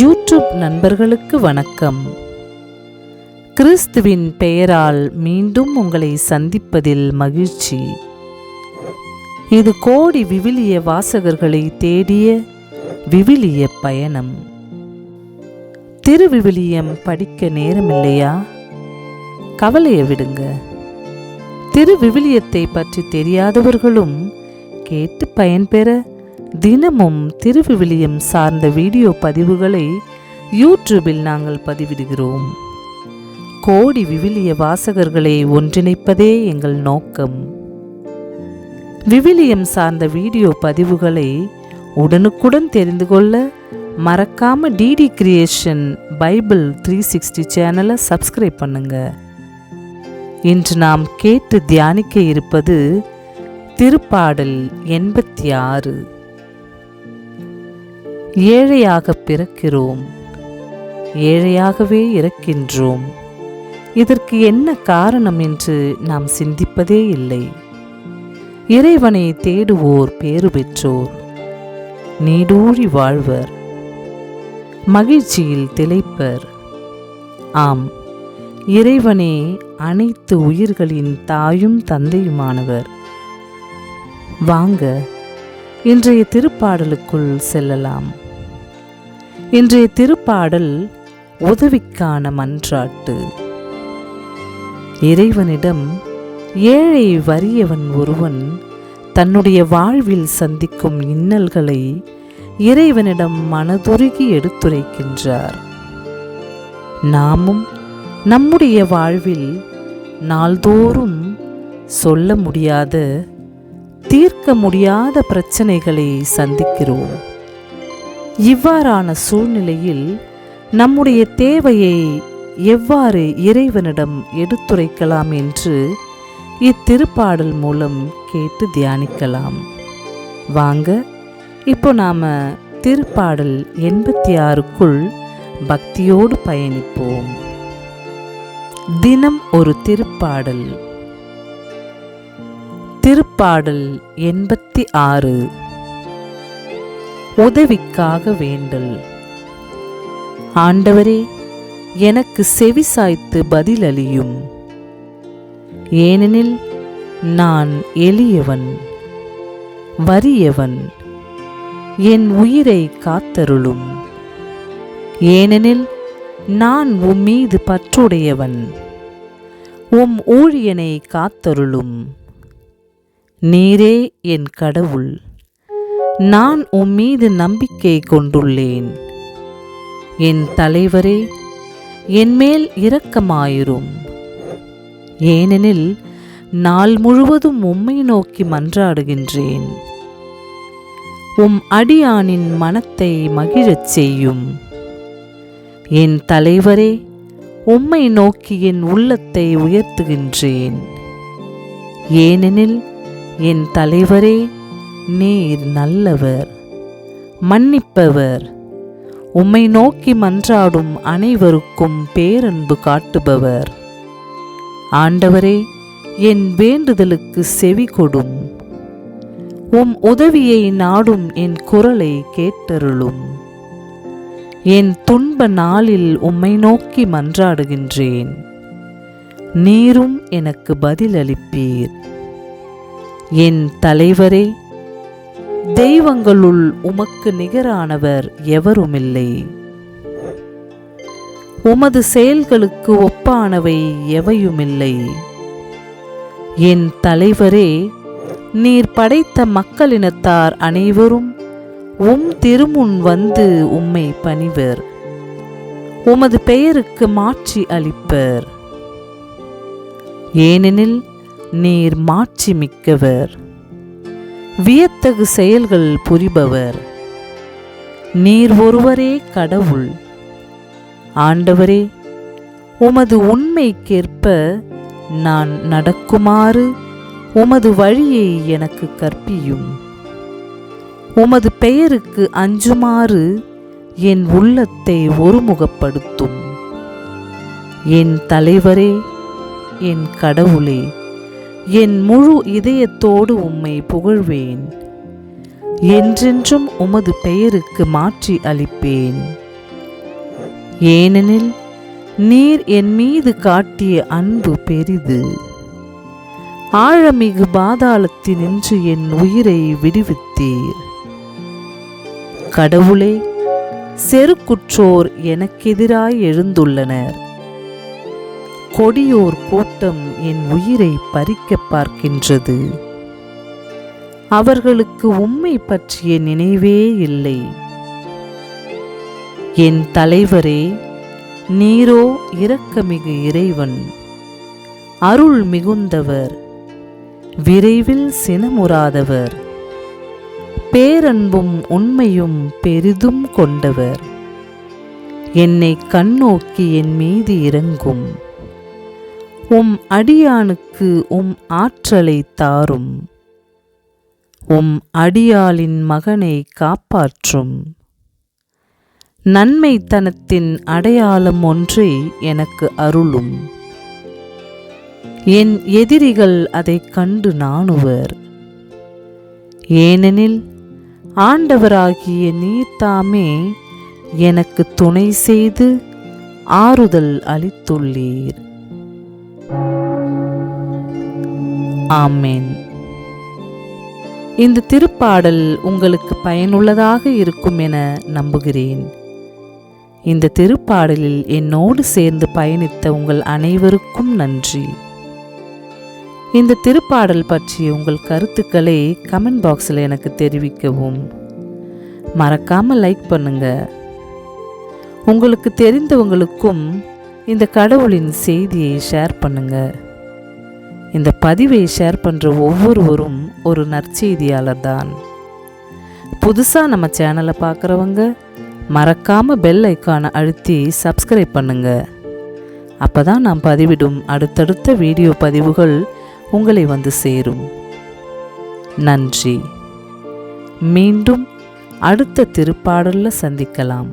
YouTube நண்பர்களுக்கு வணக்கம். கிறிஸ்துவின் பெயரால் மீண்டும் உங்களை சந்திப்பதில் மகிழ்ச்சி. இது கோடி விவிலிய வாசகர்களை தேடிய விவிலிய பயணம். திருவிவிலியம் படிக்க நேரமில்லையா? கவலையை விடுங்க. திருவிவிலியத்தை பற்றி தெரியாதவர்களும் கேட்டு பயன்பெற தினமும் திருவிவிலியம் சார்ந்த வீடியோ பதிவுகளை யூடியூபில் நாங்கள் பதிவிடுகிறோம். கோடி விவிலிய வாசகர்களை ஒன்றிணைப்பதே எங்கள் நோக்கம். விவிலியம் சார்ந்த வீடியோ பதிவுகளை உடனுக்குடன் தெரிந்து கொள்ள மறக்காம DD creation Bible three sixty சேனலை சப்ஸ்கிரைப் பண்ணுங்க. இன்று நாம் கேட்டு தியானிக்க இருப்பது திருப்பாடல் எண்பத்தி ஆறு. ஏழையாக பிறக்கிறோம். ஏழையாகவே இறக்கின்றோம் இதற்கு என்ன காரணம் என்று நாம் சிந்திப்பதே இல்லை. இறைவனை தேடுவோர் பேறு பெற்றோர். நீடூழி வாழ்வர். மகிழ்ச்சியில் திளைப்பர். ஆம் இறைவனே அனைத்து உயிர்களின் தாயும் தந்தையுமானவர். வாங்க இன்றைய திருப்பாடலுக்குள் செல்லலாம். இன்றைய திருப்பாடல் உதவிக்கான மன்றாட்டு. இறைவனிடம் ஏழை வறியவன் ஒருவன் தன்னுடைய வாழ்வில் சந்திக்கும் இன்னல்களை இறைவனிடம் மனதுருகி எடுத்துரைக்கின்றார். நாமும் நம்முடைய வாழ்வில் நாள்தோறும் சொல்ல முடியாத தீர்க்க முடியாத பிரச்சனைகளை சந்திக்கிறோம். இவ்வாறான சூழ்நிலையில் நம்முடைய தேவையை எவ்வாறு இறைவனிடம் எடுத்துரைக்கலாம் என்று இத்திருப்பாடல் மூலம் கேட்டு தியானிக்கலாம். வாங்க இப்போ நாம திருப்பாடல் எண்பத்தி ஆறுக்குள் பக்தியோடு பயணிப்போம். தினம் ஒரு திருப்பாடல். திருப்பாடல் எண்பத்தி ஆறு. உதவிக்காக வேண்டல். ஆண்டவரே எனக்கு செவி சாய்த்து பதிலளியும். ஏனெனில் நான் எளியவன் வறியவன் என் உயிரை காத்தருளும். ஏனெனில் நான் உம் மீது பற்றுடையவன் உம் ஊழியனை காத்தருளும். நீரே என் கடவுள். நான் உம் மீது நம்பிக்கை கொண்டுள்ளேன். என் தலைவரே என்மேல் இரக்கமாயிரும். ஏனெனில் நாள் முழுவதும் உம்மை நோக்கி மன்றாடுகின்றேன். உம் அடியானின் மனத்தை மகிழச் செய்யும். என் தலைவரே உம்மை நோக்கி என் உள்ளத்தை உயர்த்துகின்றேன். ஏனெனில் என் தலைவரே நீர் நல்லவர் மன்னிப்பவர். உம்மை நோக்கி மன்றாடும் அனைவருக்கும் பேரன்பு காட்டுபவர். ஆண்டவரே என் வேண்டுதலுக்கு செவி கொடும். உம் உதவியை நாடும் என் குரலை கேட்டருளும். என் துன்ப நாளில் உம்மை நோக்கி மன்றாடுகின்றேன். நீரும் எனக்கு பதிலளிப்பீர். என் தலைவரே தெய்வங்களுள் உமக்கு நிகரானவர் எவருமில்லை. உமது செயல்களுக்கு ஒப்பானவை எவையுமில்லை. என் தலைவரே நீர் படைத்த மக்களினத்தார் அனைவரும் உம் திருமுன் வந்து உம்மை பணிவர். உமது பெயருக்கு மாற்றி அளிப்பர். ஏனெனில் நீர் மாட்சி மிக்கவர். வியத்தகு செயல்கள் புரிபவர். நீர் ஒருவரே கடவுள். ஆண்டவரே உமது உண்மைக்கேற்ப நான் நடக்குமாறு உமது வழியை எனக்கு கற்பியும். உமது பெயருக்கு அஞ்சுமாறு என் உள்ளத்தை ஒருமுகப்படுத்தும். என் தலைவரே என் கடவுளே. என் முழு இதயத்தோடு உம்மை புகழ்வேன். என்றென்றும் உமது பெயருக்கு மாற்றி அளிப்பேன். ஏனெனில் நீர் என் மீது காட்டிய அன்பு பெரிது. ஆழமிகு பாதாளத்தினின்று என் உயிரை விடுவித்தீர். கடவுளே செருக்குற்றோர் எனக்கெதிராய் எழுந்துள்ளனர். கொடியோர் கூட்டம் என் உயிரை பறிக்க பார்க்கின்றது. அவர்களுக்கு உம்மை பற்றிய நினைவே இல்லை. என் தலைவரே நீரோ இரக்கமிகு இறைவன். அருள் மிகுந்தவர். விரைவில் சினமுறாதவர். பேரன்பும் உண்மையும் பெரிதும் கொண்டவர். என்னை கண்ணோக்கி என் மீது இறங்கும். உம் அடியானுக்கு உம் ஆற்றலை தாரும். உம் அடியாளின் மகனை காப்பாற்றும். நன்மைத்தனத்தின் அடையாளம் ஒன்றை எனக்கு அருளும். என் எதிரிகள் அதைக் கண்டு நாணுவர். ஏனெனில் ஆண்டவராகிய நீர் தாமே எனக்கு துணை செய்து ஆறுதல் அளித்துள்ளீர். ஆமேன். இந்த திருப்பாடல் உங்களுக்கு பயனுள்ளதாக இருக்கும் என நம்புகிறேன். இந்த திருப்பாடலில் என்னோடு சேர்ந்து பயணித்த உங்கள் அனைவருக்கும் நன்றி. இந்த திருப்பாடல் பற்றிய உங்கள் கருத்துக்களை கமெண்ட் பாக்ஸில் எனக்கு தெரிவிக்கவும். மறக்காமல் லைக் பண்ணுங்க. உங்களுக்கு தெரிந்தவங்களுக்கும் இந்த கடவுளின் செய்தியை ஷேர் பண்ணுங்க. இந்த பதிவை ஷேர் பண்ணுற ஒவ்வொருவரும் ஒரு நற்செய்தியாளர் தான். புதுசாக நம்ம சேனலை பார்க்குறவங்க மறக்காமல் பெல் ஐக்கானை அழுத்தி சப்ஸ்கிரைப் பண்ணுங்க. அப்போ தான் நாம் பதிவிடும் அடுத்தடுத்த வீடியோ பதிவுகள் உங்களை வந்து சேரும். நன்றி. மீண்டும் அடுத்த திருப்பாடலில் சந்திக்கலாம்.